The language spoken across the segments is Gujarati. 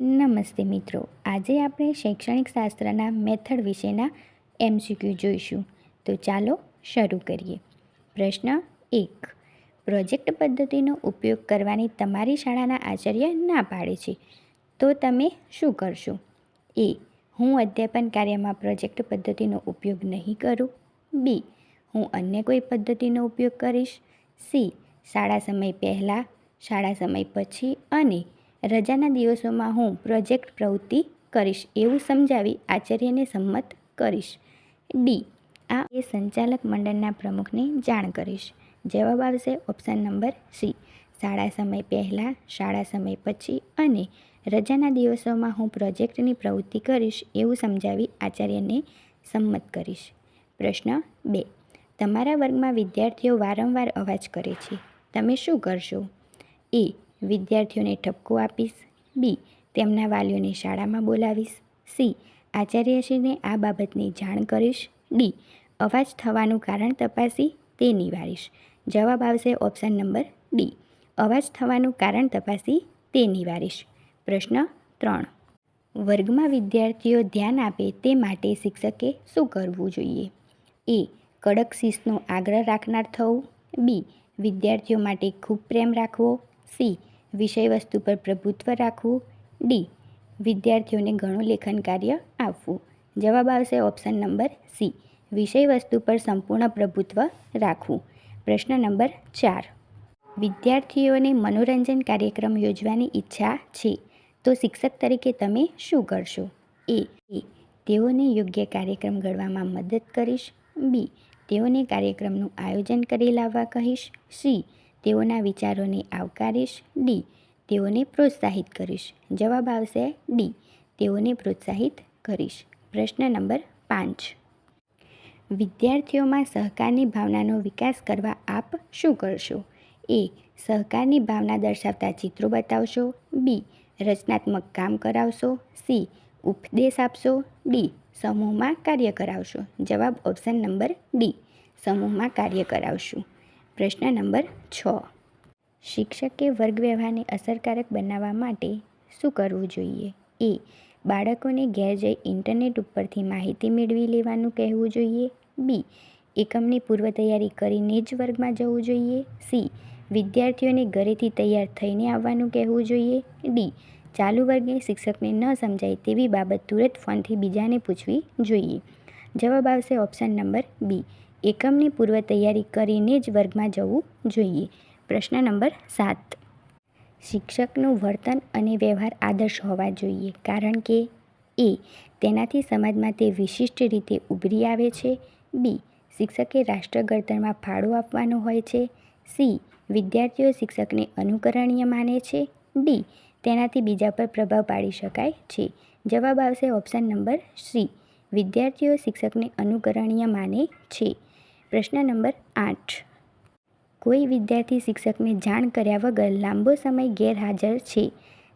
નમસ્તે મિત્રો. આજે આપણે શૈક્ષણિક શાસ્ત્રના મેથડ વિશેના એમસીક્યુ જોઈશું. તો ચાલો શરૂ કરીએ. પ્રશ્ન એક. પ્રોજેક્ટ પદ્ધતિનો ઉપયોગ કરવાની તમારી શાળાના આચાર્ય ના પાડે છે. તો તમે શું કરશો? એ. હું અધ્યાપન કાર્યમાં પ્રોજેક્ટ પદ્ધતિનો ઉપયોગ નહીં કરું. બી. હું અન્ય કોઈ પદ્ધતિનો ઉપયોગ કરીશ. સી. શાળા સમય પહેલાં, શાળા સમય પછી અને રજાના દિવસોમાં હું પ્રોજેક્ટ પ્રવૃત્તિ કરીશ એવું સમજાવી આચાર્યને સંમત કરીશ. ડી. આ એ સંચાલક મંડળના પ્રમુખને જાણ કરીશ. જવાબ આવશે ઓપ્શન નંબર સી. શાળા સમય પહેલાં, શાળા સમય પછી અને રજાના દિવસોમાં હું પ્રોજેક્ટની પ્રવૃત્તિ કરીશ એવું સમજાવી આચાર્યને સંમત કરીશ. પ્રશ્ન બે. તમારા વર્ગમાં વિદ્યાર્થીઓ વારંવાર અવાજ કરે છે. તમે શું કરશો? એ. વિદ્યાર્થીઓને ઠપકો આપીશ. બી, તેમના વાલીઓને શાળામાં બોલાવીશ. સી, આચાર્યશ્રીને આ બાબતની જાણ કરીશ. ડી, અવાજ થવાનું કારણ તપાસી, તે નિવારીશ. જવાબ આવશે ઓપ્શન નંબર ડી. અવાજ થવાનું કારણ તપાસી, તે નિવારીશ. પ્રશ્ન ત્રણ. વર્ગમાં વિદ્યાર્થીઓ ધ્યાન આપે તે માટે શિક્ષકે શું કરવું જોઈએ? એ, કડક શિસ્તનો આગ્રહ રાખનાર થવું. બી, વિદ્યાર્થીઓ માટે ખૂબ પ્રેમ રાખવો. સી. વિષય વસ્તુ પર પ્રભુત્વ રાખવું. ડી. વિદ્યાર્થીઓને ઘણું લેખન કાર્ય આપવું. જવાબ આવશે ઓપ્શન નંબર સી. વિષય વસ્તુ પર સંપૂર્ણ પ્રભુત્વ રાખવું. પ્રશ્ન નંબર ચાર. વિદ્યાર્થીઓને મનોરંજન કાર્યક્રમ યોજવાની ઈચ્છા છે. તો શિક્ષક તરીકે તમે શું કરશો? એ. તેઓને યોગ્ય કાર્યક્રમ ઘડવામાં મદદ કરીશ. બી. તેઓને કાર્યક્રમનું આયોજન કરી લાવવા કહીશ. સી. તેઓના વિચારોને આવકારીશ. ડી. તેઓને પ્રોત્સાહિત કરીશ. જવાબ આવશે ડી. તેઓને પ્રોત્સાહિત કરીશ. પ્રશ્ન નંબર પાંચ. વિદ્યાર્થીઓમાં સહકારની ભાવનાનો વિકાસ કરવા આપ શું કરશો? એ. સહકારની ભાવના દર્શાવતા ચિત્રો બતાવશો. બી. રચનાત્મક કામ કરાવશો. સી. ઉપદેશ આપશો. ડી. સમૂહમાં કાર્ય કરાવશો. જવાબ ઓપ્શન નંબર ડી. સમૂહમાં કાર્ય કરાવશું. પ્રશ્ન નંબર છ. શિક્ષકે વર્ગ વ્યવહારને અસરકારક બનાવવા માટે શું કરવું જોઈએ? એ. બાળકોને ઘેર જઈ ઇન્ટરનેટ ઉપરથી માહિતી મેળવી લેવાનું કહેવું જોઈએ. બી. એકમની પૂર્વ તૈયારી કરીને જ વર્ગમાં જવું જોઈએ. સી. વિદ્યાર્થીઓને ઘરેથી તૈયાર થઈને આવવાનું કહેવું જોઈએ. ડી. ચાલુ વર્ગે શિક્ષકને ન સમજાય તેવી બાબત તુરંત ફોનથી બીજાને પૂછવી જોઈએ. જવાબ આવશે ઓપ્શન નંબર બી. એકમની પૂર્વ તૈયારી કરીને જ વર્ગમાં જવું જોઈએ. પ્રશ્ન નંબર સાત. શિક્ષકનું વર્તન અને વ્યવહાર આદર્શ હોવા જોઈએ, કારણ કે એ તેનાથી સમાજમાં તે વિશિષ્ટ રીતે ઉભરી આવે છે. બી. શિક્ષકે રાષ્ટ્ર ઘડતરમાં ફાળો આપવાનો હોય છે. સી. વિદ્યાર્થીઓ શિક્ષકને અનુકરણીય માને છે. ડી. તેનાથી બીજા પર પ્રભાવ પાડી શકાય છે. જવાબ આવશે ઓપ્શન નંબર સી. વિદ્યાર્થીઓ શિક્ષકને અનુકરણીય માને છે. પ્રશ્ન નંબર આઠ. કોઈ વિદ્યાર્થી શિક્ષકને જાણ કર્યા વગર લાંબો સમય ગેરહાજર છે.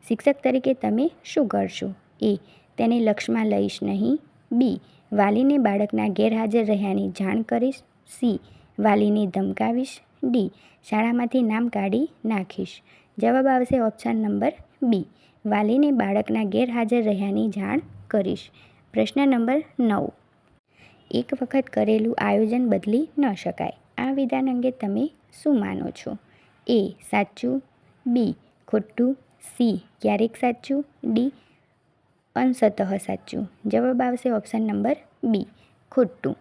શિક્ષક તરીકે તમે શું કરશો? એ. તેને લક્ષમાં લઈશ નહીં. બી. વાલીને બાળકના ગેરહાજર રહ્યાની જાણ કરીશ. સી. વાલીને ધમકાવીશ. ડી. શાળામાંથી નામ કાઢી નાખીશ. જવાબ આવશે ઓપ્શન નંબર બી. વાલીને બાળકના ગેરહાજર રહ્યાની જાણ કરીશ. પ્રશ્ન નંબર નવ. એક વખત કરેલું આયોજન બદલી ન શકાય. આ વિધાન અંગે તમે શું માનો છો? એ સાચું, બી ખોટું, સી ક્યારેક સાચું, ડી અંશતઃ સાચું. જવાબ આવશે ઓપ્શન નંબર બી, ખોટું.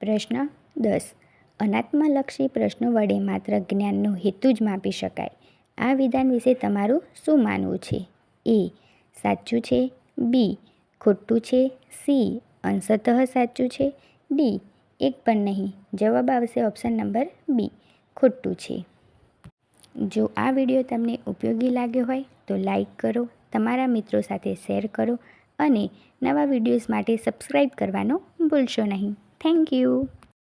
પ્રશ્ન દસ, અનાત્મલક્ષી પ્રશ્નો વડે માત્ર જ્ઞાનનો હેતુ જ માપી શકાય. આ વિધાન વિશે તમારું શું માનવું છે? એ સાચું છે, બી ખોટું છે, સી અંશતઃ સાચું છે? ડી, એક પણ નહીં. જવાબ આવશે ઓપ્શન નંબર બી ખોટું છે. જો આ વીડિયો તમને ઉપયોગી લાગ્યો હોય, તો લાઈક કરો, તમારા મિત્રો સાથે શેર કરો અને નવા વિડીયોઝ માટે સબસ્ક્રાઈબ કરવાનો ભૂલશો નહીં. Thank you